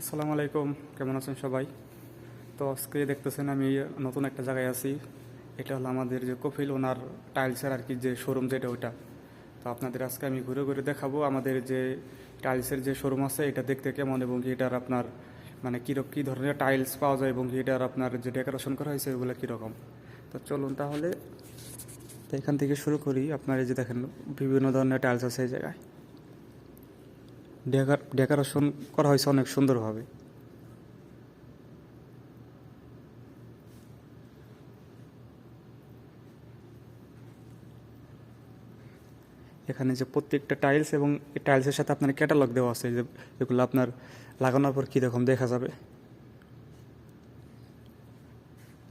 আসসালামু আলাইকুম, কেমন আছেন সবাই? তো আজকে দেখতেছেন আমি নতুন একটা জায়গায় আছি। এটা হলো আমাদের যে কপিল ওনার টাইলসের আর কি যে শোরুম যেটা ওইটা। তো আপনাদের আজকে আমি ঘুরে ঘুরে দেখাবো আমাদের যে টাইলসের যে শোরুম আছে, এটা দেখতে কেমন এবং কি এটার আপনার মানে কীরকম কী ধরনের টাইলস পাওয়া যায় এবং কি এটার আপনার যে ডেকোরেশন করা হয়েছে ওগুলো কীরকম? তো চলুন তাহলে, তো এখান থেকে শুরু করি। আপনার এই যে দেখেন, বিভিন্ন ধরনের টাইলস আছে এই জায়গায়। ডেকোরেশন করা হয়েছে অনেক সুন্দরভাবে এখানে যে প্রত্যেকটা টাইলস এবং এই টাইলসের সাথে আপনার ক্যাটালগ দেওয়া আছে, যে এগুলো আপনার লাগানোর পর কীরকম দেখা যাবে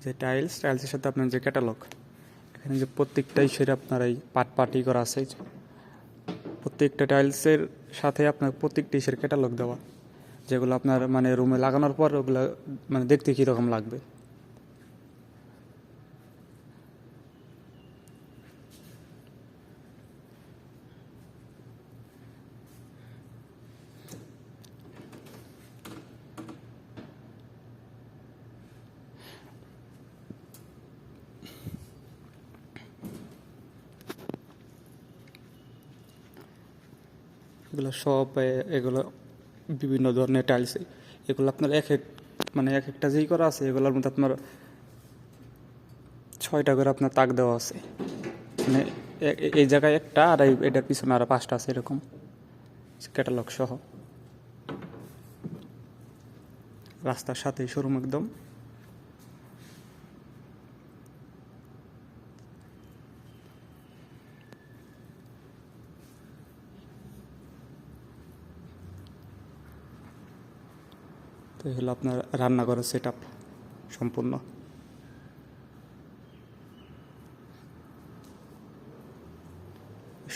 যে টাইলস, টাইলসের সাথে আপনার যে ক্যাটালগ, এখানে যে প্রত্যেকটাই সেটা আপনার এই পাট পাটি করা আছে। প্রত্যেকটা টাইলসের সাথে আপনার প্রত্যেকটি ইসের ক্যাটালগ দেওয়া। যেগুলো আপনার মানে রুমে লাগানোর পর ওগুলো মানে দেখতে কীরকম লাগবে। এগুলো সব এগুলো বিভিন্ন ধরনের টাইলস এগুলো আপনার এক এক মানে এক একটা যেই করা আছে, এগুলোর মধ্যে আপনার ছয়টা করে আপনার তাক দেওয়া আছে। মানে এই জায়গায় একটা আর এটার পিছনে আরও পাঁচটা আছে এরকম। ক্যাটালগ সহ। রাস্তার সাথে শোরুম একদম। তো এই হলো আপনার রান্নাঘরের সেট সম্পূর্ণ।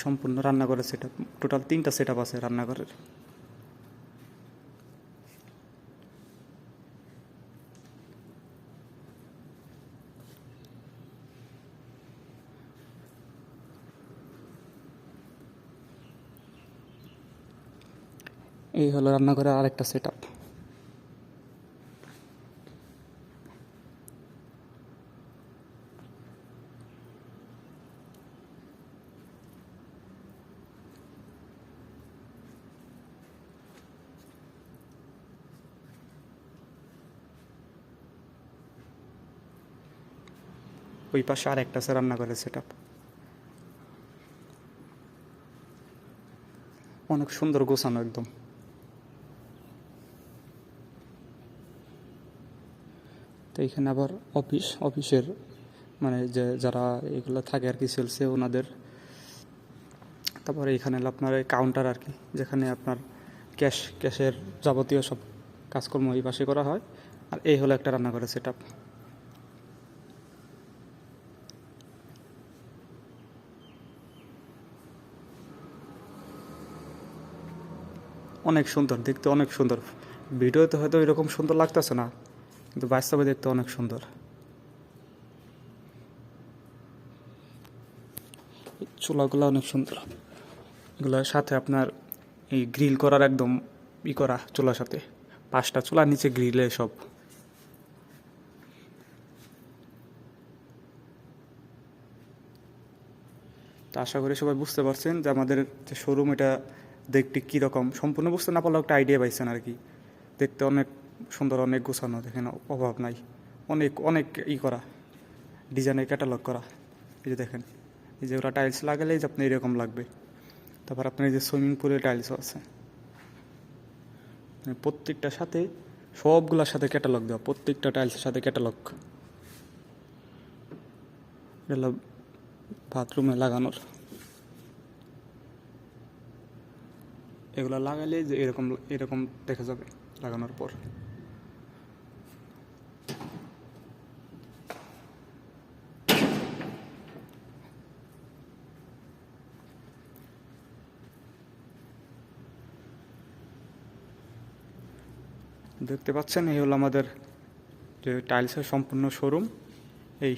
সম্পূর্ণ রান্নাঘরের সেট টোটাল তিনটা সেট আছে রান্নাঘরের। এই হলো রান্নাঘরের আরেকটা সেট আপ ওই পাশে আর একটা আছে রান্নাঘরের সেট আপ অনেক সুন্দর গোছানো একদম। তো এখানে আবার অফিস, অফিসের মানে যে যারা এগুলো থাকে আর কি সেলসে ওনাদের। তারপরে এখানে আপনার কাউন্টার আর কি, যেখানে আপনার ক্যাশ ক্যাশের যাবতীয় সব কাজকর্ম এই পাশে করা হয়। আর এই হলো একটা রান্নাঘরের সেট আপ অনেক সুন্দর, দেখতে অনেক সুন্দর। ভিডিওতে হয়তো এরকম সুন্দর লাগতেছে না, কিন্তু বাস্তবে দেখতে অনেক সুন্দর। চুলাগুলো অনেক সুন্দর। এগুলোর সাথে আপনার এই গ্রিল করার একদম ই করা চুলার সাথে। পাঁচটা চুলার নিচে গ্রিলে সব। তো আশা করি সবাই বুঝতে পারছেন যে আমাদের যে শোরুম, এটা দেখতে কীরকম সম্পূর্ণ বুঝতে না পারলেও একটা আইডিয়া পাইছেন আর কি দেখতে অনেক সুন্দর, অনেক গোছানো, দেখেন অভাব নাই। অনেক অনেক ই করা ডিজাইনের ক্যাটালগ করা। এই যে দেখেন, এই যে ওরা টাইলস লাগালেই যে আপনি এরকম লাগবে। তারপর আপনার এই যে সুইমিং পুলের টাইলসও আছে। মানে প্রত্যেকটার সাথে, সবগুলোর সাথে ক্যাটালগ দেওয়া, প্রত্যেকটা টাইলসের সাথে ক্যাটালগ বাথরুমে লাগানোর। এগুলো লাগালে যে এরকম এরকম দেখা যাবে লাগানোর পর। দেখতে পাচ্ছেন, এই হলো আমাদের যে টাইলসের সম্পূর্ণ শোরুম। এই